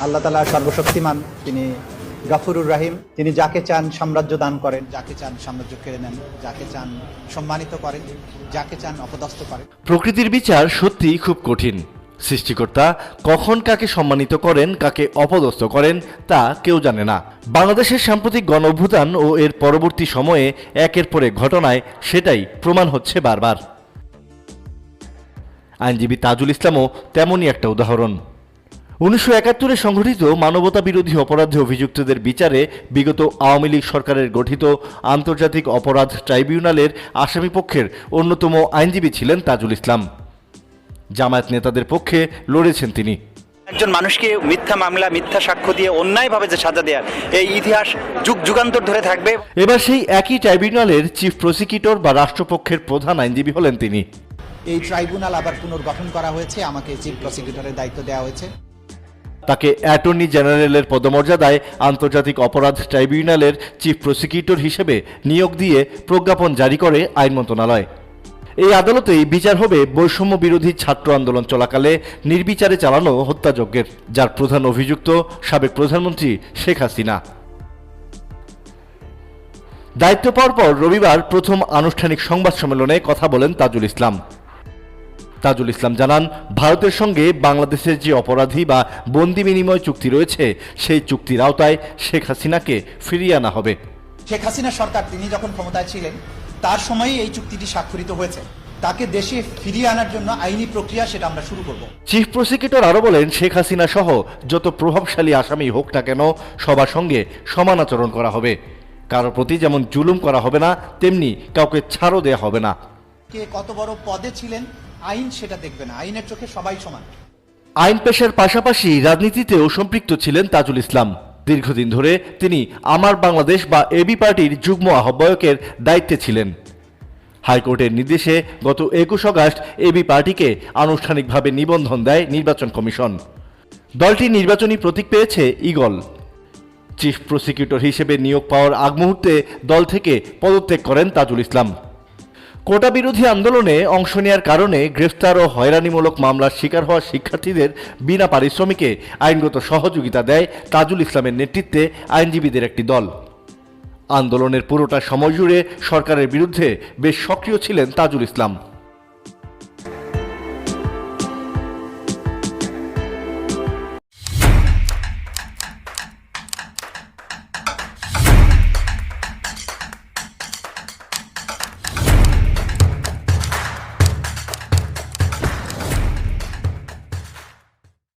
আল্লাহ তালা সর্বশক্তিমান, তিনি গাফুরুর রাহিম। তিনি যাকে চান সাম্রাজ্য দান করেন, যাকে চান সাম্রাজ্য কেড়ে নেন, যাকে চান সম্মানিত করেন, যাকে চান অপদস্থ করেন। প্রকৃতির বিচার সত্যিই খুব কঠিন। সৃষ্টিকর্তা কখন কাকে সম্মানিত করেন, কাকে অপদস্থ করেন, তা কেউ জানে না। বাংলাদেশের সাম্প্রতিক গণ অভ্যুত্থান ও এর পরবর্তী সময়ে একের পর ঘটনায় সেটাই প্রমাণ হচ্ছে বারবার। আইনজীবী তাজুল ইসলামও তেমনই একটা উদাহরণ। উনিশশো একাত্তরে সংঘটিত মানবতা বিরোধী অপরাধে অভিযুক্তদের বিচারে বিগত আওয়ামী লীগ সরকারের গঠিত আন্তর্জাতিক অপরাধ ট্রাইব্যুনালের আসামিপক্ষের অন্যতম আইনজীবী ছিলেন তাজুল ইসলাম। জামায়াত নেতাদের পক্ষে লড়েছেন তিনি। একজন মানুষকে মিথ্যা মামলা মিথ্যা সাক্ষ্য দিয়ে অন্যায়ভাবে যে সাজা দেওয়ার এই ইতিহাস যুগ যুগান্তর ধরে থাকবে। এবার সেই একই ট্রাইব্যুনালের চিফ প্রসিকিউটর বা রাষ্ট্রপক্ষের প্রধান আইনজীবী হলেন তিনি। এই ট্রাইব্যুনাল আবার পুনর্গঠন করা হয়েছে আমাকে চিফ প্রসিকিউটরের দায়িত্ব দেওয়া হয়েছে। তাকে অ্যাটর্নি জেনারেলের পদমর্যাদায় আন্তর্জাতিক অপরাধ ট্রাইব্যুনালের চিফ প্রসিকিউটর হিসেবে নিয়োগ দিয়ে প্রজ্ঞাপন জারি করে আইন মন্ত্রণালয়। এই আদালতেই বিচার হবে বৈষম্য বিরোধী ছাত্র আন্দোলন চলাকালে নির্বিচারে চালানো হত্যাযজ্ঞের, যার প্রধান অভিযুক্ত সাবেক প্রধানমন্ত্রী শেখ হাসিনা। দায়িত্ব পাওয়ার পর রবিবার প্রথম আনুষ্ঠানিক সংবাদ সম্মেলনে কথা বলেন তাজুল ইসলাম। তাজুল ইসলাম জানান ভারতের সঙ্গে বাংলাদেশের যে অপরাধী বা বন্দি বিনিময় চুক্তি রয়েছে সেই চুক্তির আওতায় শেখ হাসিনাকে ফিরিয়ে আনা হবে। শেখ হাসিনা সরকার তিনি যখন ক্ষমতায় ছিলেন তার সময়ই এই চুক্তিটি স্বাক্ষরিত হয়েছে। তাকে দেশে ফিরিয়ে আনার জন্য আইনি প্রক্রিয়া সেটা আমরা শুরু করব। চিফ প্রসিকিউটর আরও বলেন শেখ হাসিনা সহ যত প্রভাবশালী আসামি হোক না কেন সবার সঙ্গে সমান আচরণ করা হবে। কারোর প্রতি যেমন জুলুম করা হবে না তেমনি কাউকে ছাড়ও দেয়া হবে না। কে কত বড় পদে ছিলেন আইন সেটা দেখবে না। আইনের চোখে সবাই সমান। আইন পেশার পাশাপাশি রাজনীতিতেও সম্পৃক্ত ছিলেন তাজুল ইসলাম। দীর্ঘদিন ধরে তিনি আমার বাংলাদেশ বা এবি পার্টির যুগ্ম আহ্বায়কের দায়িত্বে ছিলেন। হাইকোর্টের নির্দেশে গত একুশ আগস্ট এবি পার্টিকে আনুষ্ঠানিকভাবে নিবন্ধন দেয় নির্বাচন কমিশন। দলটি নির্বাচনী প্রতীক পেয়েছে ইগল চিফ প্রসিকিউটর হিসেবে নিয়োগ পাওয়ার আগ মুহূর্তে দল থেকে পদত্যাগ করেন তাজুল ইসলাম। কোটা বিরোধী আন্দোলনে অংশ নেওয়ার কারণে গ্রেফতার ও হয়রানিমূলক মামলার শিকার হওয়া শিক্ষার্থীদের বিনা পারিশ্রমিকে আইনগত সহযোগিতা দেয় তাজুল ইসলামের নেতৃত্বে আইনজীবীদের একটি দল। আন্দোলনের পুরোটা সময় জুড়ে সরকারের বিরুদ্ধে বেশ সক্রিয় ছিলেন তাজুল ইসলাম।